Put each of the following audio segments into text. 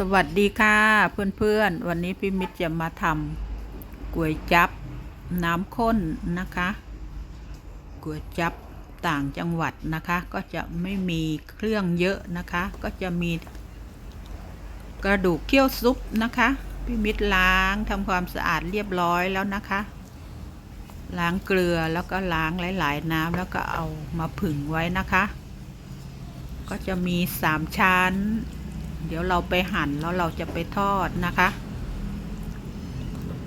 สวัสดีค่ะเพื่อนๆ วันนี้พี่มิตรจะมาทำก๋วยจับน้ำข้นนะคะก๋วยจับต่างจังหวัดนะคะ ก็จะไม่มีเครื่องเยอะนะคะ ก็จะมีกระดูกเคี่ยวซุปนะคะพี่มิตรล้างทำความสะอาดเรียบร้อยแล้วนะคะ ล้างเกลือแล้วก็ล้างหลาย ๆ น้ำแล้วก็เอามาผึ่งไว้นะคะ ก็จะมีสามชั้น เดี๋ยวเราไปหั่นแล้วเราจะไปทอดนะคะ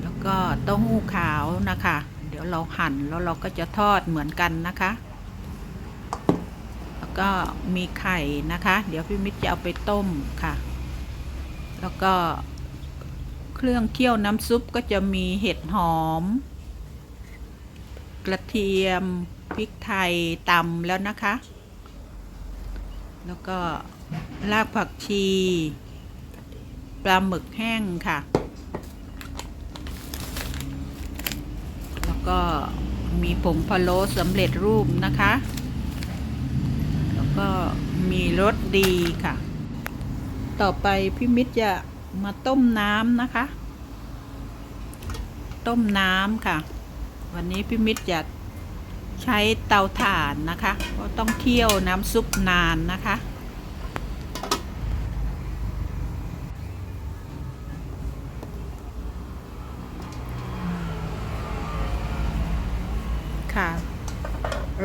แล้วก็เต้าหู้ขาวนะคะ เดี๋ยวเราหั่นแล้วเราก็จะทอดเหมือนกันนะคะ แล้วก็มีไข่นะคะ เดี๋ยวพี่มิตรจะเอาไปต้มค่ะ แล้วก็เครื่องเคี่ยวน้ำซุปก็จะมีเห็ดหอม กระเทียมพริกไทยตำแล้วนะคะ แล้วก็ รากผักชี ปลาหมึกแห้งค่ะ แล้วก็มีผงพะโล้สำเร็จรูปนะคะ แล้วก็มีรสดีค่ะ ต่อไปพี่มิตรจะมาต้มน้ำนะคะ ต้มน้ำค่ะ วันนี้พี่มิตรจะใช้เตาถ่านนะคะเพราะต้องเคี่ยวน้ำซุปนานนะคะค่ะ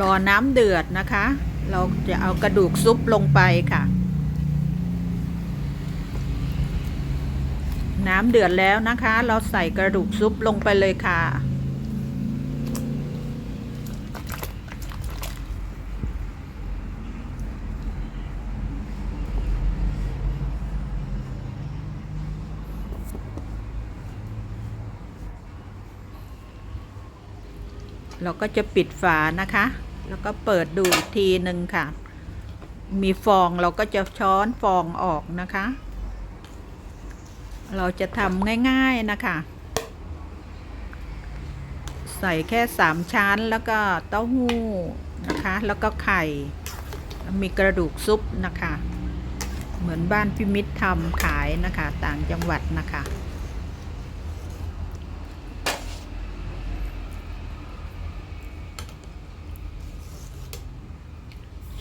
รอน้ำเดือดนะคะ เราจะเอากระดูกซุปลงไปค่ะ น้ำเดือดแล้วนะคะ เราใส่กระดูกซุปลงไปเลยค่ะ เราก็จะปิดฝานะคะ แล้วก็เปิดดูอีกทีหนึ่งค่ะ มีฟองเราก็จะช้อนฟองออกนะคะ เราจะทำง่ายๆนะคะ ใส่แค่สามชั้นแล้วก็เต้าหู้นะคะ แล้วก็ไข่ มีกระดูกซุปนะคะ เหมือนบ้านพิมิตรทำขายนะคะ ต่างจังหวัดนะคะ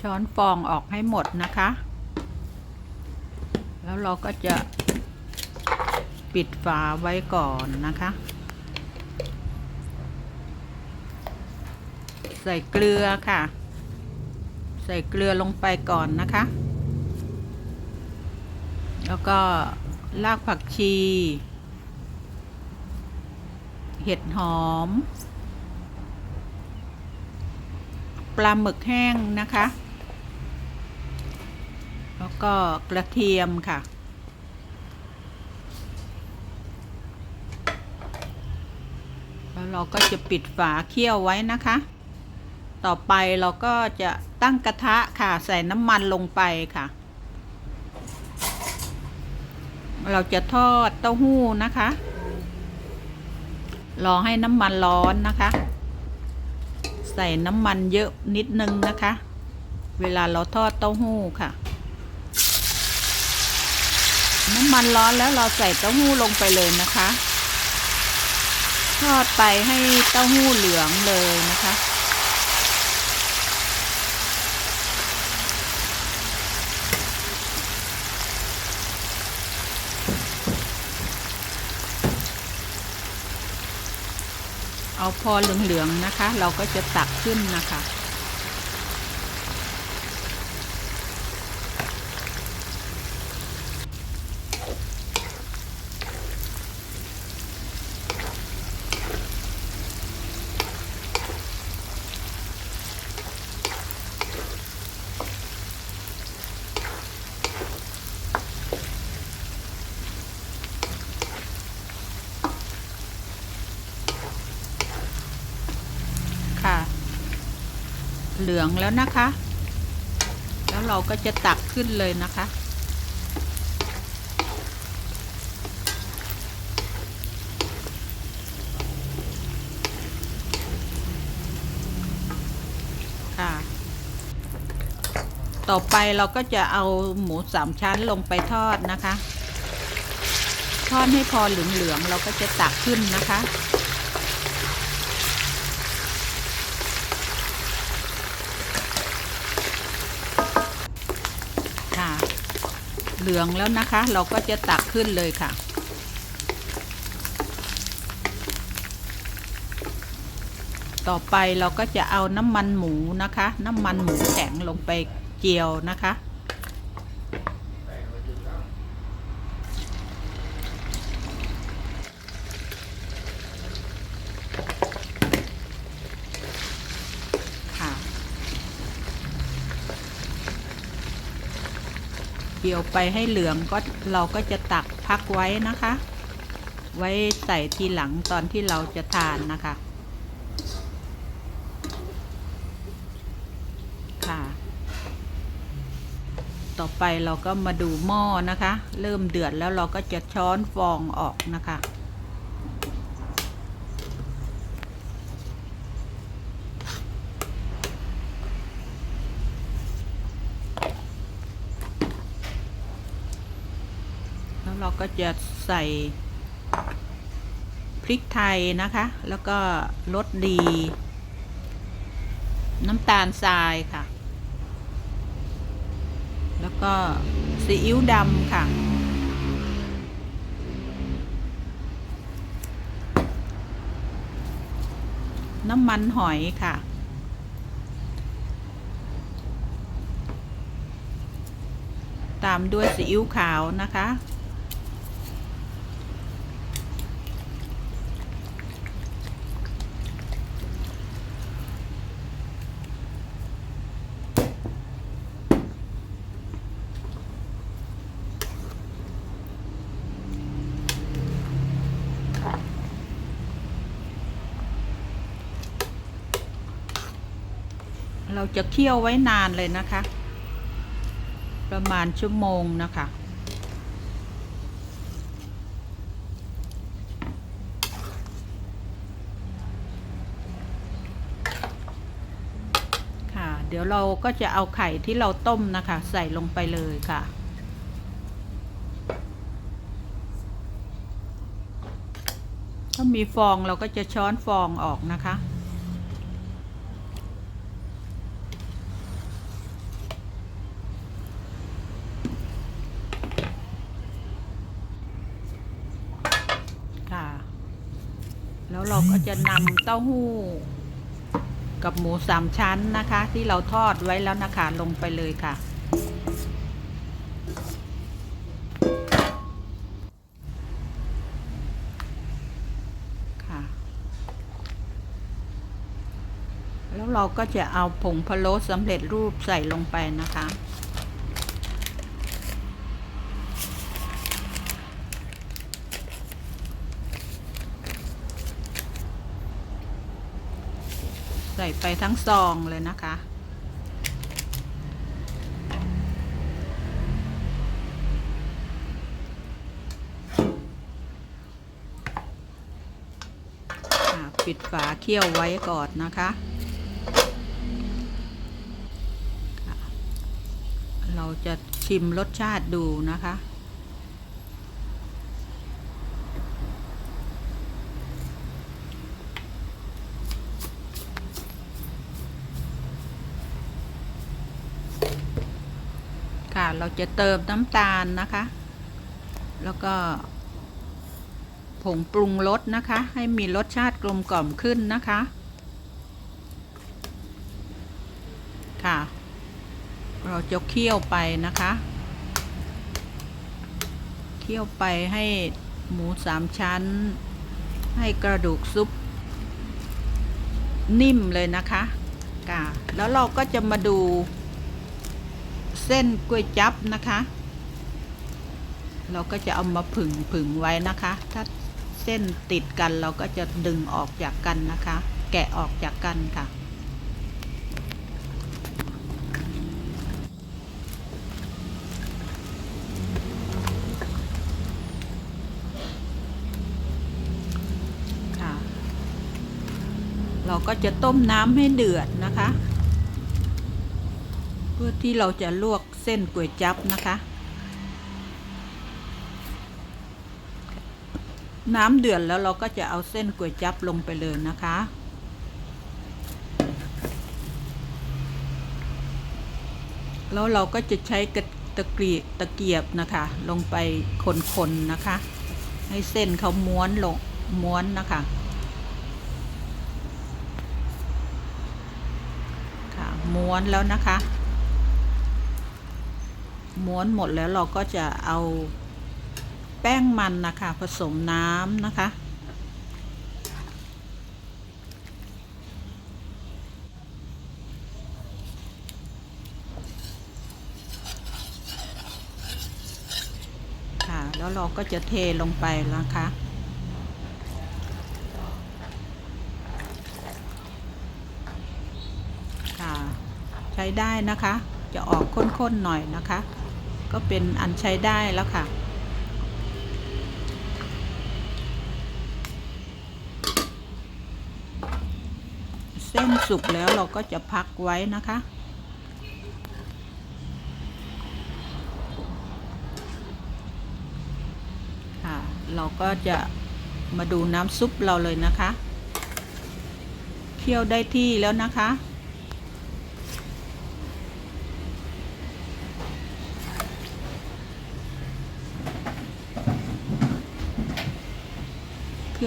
ช้อนฟองออกให้หมดนะคะ แล้วเราก็จะปิดฝาไว้ก่อนนะคะ ใส่เกลือค่ะ ใส่เกลือลงไปก่อนนะคะ แล้วก็รากผักชี เห็ดหอม ปลาหมึกแห้งนะคะ แล้วก็กระเทียมค่ะ แล้วเราก็จะปิดฝาเคี่ยวไว้นะคะ ต่อไปเราก็จะตั้งกระทะค่ะใส่น้ำมันลงไปค่ะ เราจะทอดเต้าหู้นะคะ รอให้น้ำมันร้อนนะคะ ใส่น้ำมันเยอะนิดนึงนะคะ เวลาเราทอดเต้าหู้ค่ะ น้ำมันร้อนแล้วเราใส่เต้าหู้ลงไปเลยนะคะ ทอดไปให้เต้าหู้เหลืองเลยนะคะ เอาพอเหลืองๆนะคะ เราก็จะตักขึ้นนะคะ ค่ะ เหลืองแล้วนะคะ แล้วเราก็จะตักขึ้นเลยนะคะ ค่ะ ต่อไปเราก็จะเอาหมูสามชั้นลงไปทอดนะคะ ทอดให้พอเหลืองๆเราก็จะตักขึ้นนะคะ ค่ะ เหลืองแล้วนะคะ เราก็จะตักขึ้นเลยค่ะ ต่อไปเราก็จะเอาน้ำมันหมูนะคะ น้ำมันหมูแข็งลงไปเจียวนะคะ ค่ะ เกี่ยวไปให้เหลืองก็เราก็จะตักพักไว้นะคะ ไว้ใส่ทีหลังตอนที่เราจะทานนะคะ ค่ะ ต่อไปเราก็มาดูหม้อนะคะ เริ่มเดือดแล้วเราก็จะช้อนฟองออกนะคะ แล้วเรา ก็จะใส่พริกไทยนะคะ แล้วก็รสดี น้ำตาลทรายค่ะ แล้วก็ซีอิ๊วดำค่ะ น้ำมันหอยค่ะตามด้วยซีอิ๊วขาวนะคะ เราจะเคี่ยวไว้นานเลยนะคะ ประมาณชั่วโมงนะคะค่ะเดี๋ยวเราก็จะเอาไข่ที่เราต้มนะคะ ใส่ลงไปเลยค่ะ ถ้ามีฟองเราก็จะช้อนฟองออกนะคะค่ะ แล้วเรา ก็จะนำเต้าหู้ กับหมูสามชั้นนะคะ ที่เราทอดไว้แล้วนะคะลงไปเลยค่ะ ค่ะ แล้วเราก็จะเอาผงพะโล้สำเร็จรูปใส่ลงไปนะคะ ส่ไปทั้งซองเลยนะคะ ปิดฝาเคี่ยวไว้ก่อนนะคะเราจะชิมรสชาติดูนะคะ ค่ะ เราจะเติมน้ำตาลนะคะ แล้วก็ ผงปรุงรสนะคะ ให้มีรสชาติกลมกล่อมขึ้นนะคะ ค่ะ เราจะเคี่ยวไปนะคะ เคี่ยวไปให้หมูสามชั้น ให้กระดูกซุป นิ่มเลยนะคะค่ะแล้วเราก็จะมาดู ส้นก๋วยจับนะคะ เราก็จะเอามาผึ่งผึ่งไว้นะคะ ถ้าเส้นติดกันเราก็จะดึงออกจากกันนะคะ แกะออกจากกันค่ะค่ะเราก็จะต้มน้ำให้เดือดนะคะ พื่อที่เราจะลวกเส้นก๋วยจั๊บนะคะ น้ำเดือดแล้วเราก็จะเอาเส้นก๋วยจับลงไปเลยนะคะแล้วเราก็จะใช้กระตะเกียบตะเกียบนะคะ ลงไปคนๆนะคะ ให้เส้นเขาม้วนลงม้วนนะคะค่ะม้วนแล้วนะคะ ม้วนหมดแล้วเราก็จะเอาแป้งมันนะคะ ผสมน้ำนะคะ ค่ะ แล้วเราก็จะเทลงไปนะคะค่ะใช้ได้นะคะ จะออกข้นๆหน่อยนะคะ ก็เป็นอันใช้ได้แล้วค่ะ เส้นสุกแล้วเราก็จะพักไว้นะคะค่ะเราก็จะมาดูน้ำซุปเราเลยนะคะ เคี่ยวได้ที่แล้วนะคะ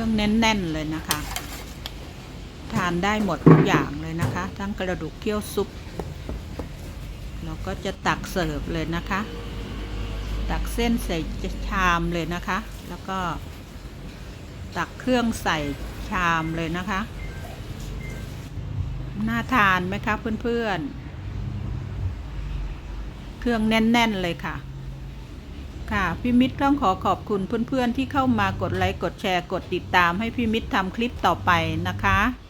รื่องแน่น ๆ เลยนะคะ ทานได้หมดทุกอย่างเลยนะคะ ทั้งกระดูกเคี่ยวซุป เราก็จะตักเสิร์ฟเลยนะคะ ตักเส้นใส่ชามเลยนะคะ แล้วก็ ตักเครื่องใส่ชามเลยนะคะ น่าทานไหมคะเพื่อนๆ เครื่องแน่น ๆ เลยค่ะ ค่ะพี่มิตรต้องขอขอบคุณเพื่อนๆที่เข้ามากดไลค์กดแชร์กดติดตามให้พี่มิตรทำคลิปต่อไปนะคะ